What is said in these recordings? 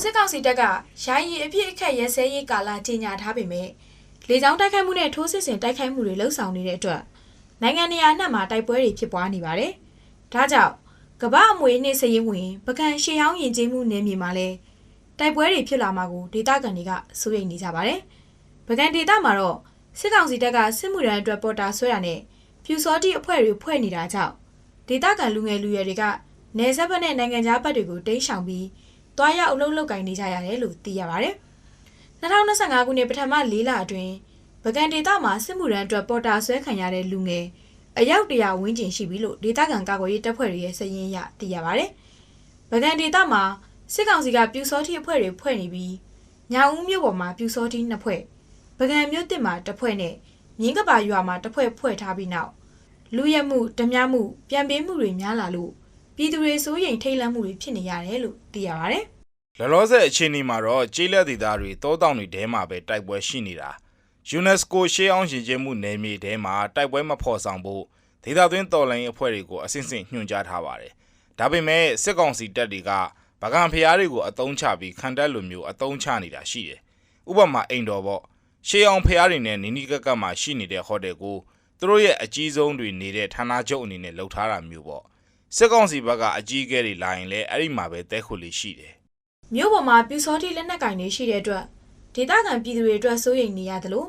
စစ်ကောင်စီတပ်ကယာယီအပြစ်အခက်ရဲစဲရေးကာလကြီးညာထားပေမဲ့လေကြောင်းတိုက်ခိုက်မှုနဲ့ထိုးစစ်ဆင်တိုက်ခိုက်မှုတွေလှုပ်ဆောင်နေတဲ့အတွက်နိုင်ငံနေရာအနှံ့မှာတိုက်ပွဲတွေဖြစ်ပွားနေပါတယ်။ဒါကြောင့်ကမ္ဘာအမွေနှင့်စည်ရင်ဝင်ပကံရှေးဟောင်းယဉ်ကျေးမှုနယ်မြေမှာလည်းတိုက်ပွဲတွေဖြစ်လာမှာကိုဒေသခံတွေကစိုးရိမ်နေကြပါတယ်။ပကံဒေသမှာတော့စစ်ကောင်စီတပ်ကစစ်မှုရန်အတွက်ပေါ်တာဆွဲတာနဲ့ပြူစောတိအဖွဲ့တွေဖွဲ့နေတာကြောင့်ဒေသခံလူငယ်လူရွယ်တွေကနေဆက်ဘက်နဲ့နိုင်ငံခြားဘက်တွေကိုတိမ်းရှောင်ပြီး တွားရောက်အလုပ်လုပ်ကင်နေကြရတယ်လို့သိရပါတယ်။2025ခုနှစ်ပထမ၄လအတွင်းဗကန်ဒေတာမှာစစ်မှုရန်အတွက်ပေါ်တာဆွဲခံရတဲ့လူငယ်အယောက်တရာဝန်းကျင်ရှိပြီလို့ဒေတာကန်ကာကွယ်ရေးတပ်ဖွဲ့တွေရဲ့စည်ရင်းအရသိရပါတယ်။ဗကန်ဒေတာမှာစစ်ကောင်စီကပြူစောတိအဖွဲ့တွေဖွဲ့နေပြီးညောင်ဦးမြို့ပေါ်မှာပြူစောတိနှစ်ဖွဲ့ဗကန်မြို့တစ်မှာတစ်ဖွဲ့နဲ့မြင်းကပါရွာမှာတစ်ဖွဲ့ဖွဲ့ထားပြီးနောက်လူရဲမှုဓမြမှုပြန်ပေးမှုတွေများလာလို့ ပြည်သူတွေစိုးရိမ်ထိတ်လန့်မှုတွေဖြစ်နေရတယ်လို့သိရပါတယ်လောလောဆယ်အခြေအနေမှာတော့ကျေးလက်ဒေသတွေတောတောင်တွေထဲမှာပဲတိုက်ပွဲရှိနေတာ UNESCO ရှေးအောင်ရှင်ကျင်းမှုနယ်မြေထဲမှာတိုက်ပွဲမဖော်ဆောင်ဖို့ဒေသသွင်းတော်လိုင်းအဖွဲ့တွေကိုအစဉ်စဉ်ညွှန်ကြားထားပါတယ်ဒါပေမဲ့စစ်ကောင်စီတပ်တွေကဗကံဖျားတွေကိုအတုံးချပြီးခံတက်လိုမျိုးအတုံးချနေတာရှိတယ်ဥပမာအိမ်တော်ပေါ့ရှေးအောင်ဖျားတွေနဲ့နီနီကက်ကက်မှာရှိနေတဲ့ဟိုတယ်ကိုသူတို့ရဲ့အကြီးဆုံးတွေနေတဲ့ဌာနချုပ်အနေနဲ့လှုပ်ထားတာမျိုးပေါ့ စစ်ကောင်စီဘက်ကအကြီးအကဲတွေလာရင်လည်းအဲ့ဒီမှာပဲတဲခုလေးရှိတယ်မြို့ပေါ်မှာပြူစောတိလက်နက်ကင်တွေရှိတဲ့အတွက်ဒေသခံပြည်သူတွေအတွက်စိုးရိမ်နေရတယ်လို့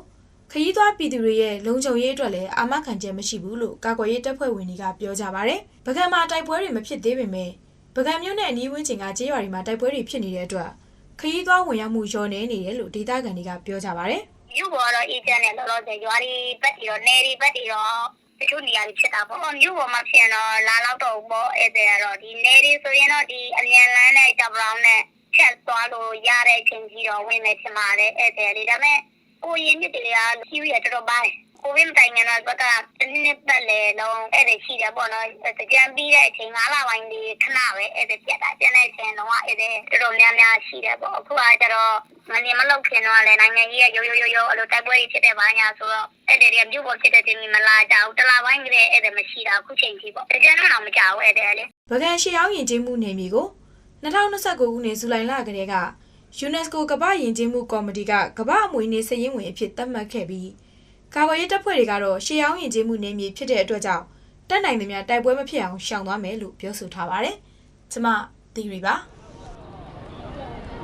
ခရီးသွားပြည်သူတွေရဲ့လုံခြုံရေးအတွက်လည်းအာမခံချက်မရှိဘူးလို့ကာကွယ်ရေးတပ်ဖွဲ့ဝင်တွေကပြောကြပါဗျ။ပကံမှာတိုက်ပွဲတွေမဖြစ်သေးပေမဲ့ပကံမြို့နယ်အနီးဝန်းကျင်ကကျေးရွာတွေမှာတိုက်ပွဲတွေဖြစ်နေတဲ့အတွက်ခရီးသွားဝင်ရောက်မှုလျော့နေနေတယ်လို့ဒေသခံတွေကပြောကြပါဗျ။မြို့ပေါ်တော့အေဂျင့်နဲ့လောလောဆယ်ရွာတွေဘက်တွေတော့နယ်တွေဘက်တွေတော့ တချို့နေရာတွေဖြစ်တာပေါ့မြို့ပေါ်မှာဖြစ်ရင်တော့လာတော့တော့ပေါ့အဲ့ဒါကတော့ဒီနယ်တွေဆိုရင်တော့ဒီအမြန်လန်းနဲ့ဂျပရောင်းနဲ့ချက်သွားလို့ရတဲ့အချိန်ကြီးတော့ဝင်မယ်ဖြစ်ပါတယ်အဲ့ဒါလေးဒါပေမဲ့ကိုရင်းမြစ်တွေကကြီးရတော်တော်ပိုင်း ကိုဝင်းတိုင်ငန်းတော့ဘက်ကတနည်းပတ်လေလုံးအဲ့ဒါရှိတယ်ပေါ့နော်ကြံပြီးတဲ့အချိန်၅လပိုင်းလေးခဏပဲအဲ့ဒါပြတ်တာကျန်တဲ့အချိန်တော့အဲ့ဒါတော်တော်များများရှိတယ်ပေါ့အခုကကျတော့မနေမလောက်ခင်တော့လည်းနိုင်ငံကြီးရဲ့ရိုးရိုးရိုးရိုးအဲ့လိုတိုက်ပွဲတွေဖြစ်တဲ့ဘာညာဆိုတော့အဲ့ဒါတွေကမြို့ပေါ်ဖြစ်တဲ့တင်မလာကြဘူးတလားပိုင်းကလေးအဲ့ဒါမရှိတာအခုချိန်ကြီးပေါ့ကြံတော့မကြောက်အဲ့ဒါလေဗကန်ရှေးအောင်ယဉ်ကျေးမှုနယ်မြေကို2029ခုနှစ်ဇူလိုင်လကတည်းက UNESCO ကမ္ဘာယဉ်ကျေးမှုကော်မတီကကမ္ဘာအမွေအနှစ်စည်ရင်းဝင်အဖြစ်သတ်မှတ်ခဲ့ပြီး ကာကွယ်ရေးတပ်ဖွဲ့တွေကတော့ရှေးအောင်ယဉ်ကျေးမှုနယ်မြေဖြစ်တဲ့အတွက်ကြောင့်တက်နိုင်သမျှတိုက်ပွဲမဖြစ်အောင်ရှောင်သွားမယ်လို့ပြောဆိုထားပါတယ်။ကျမသီရီပါ။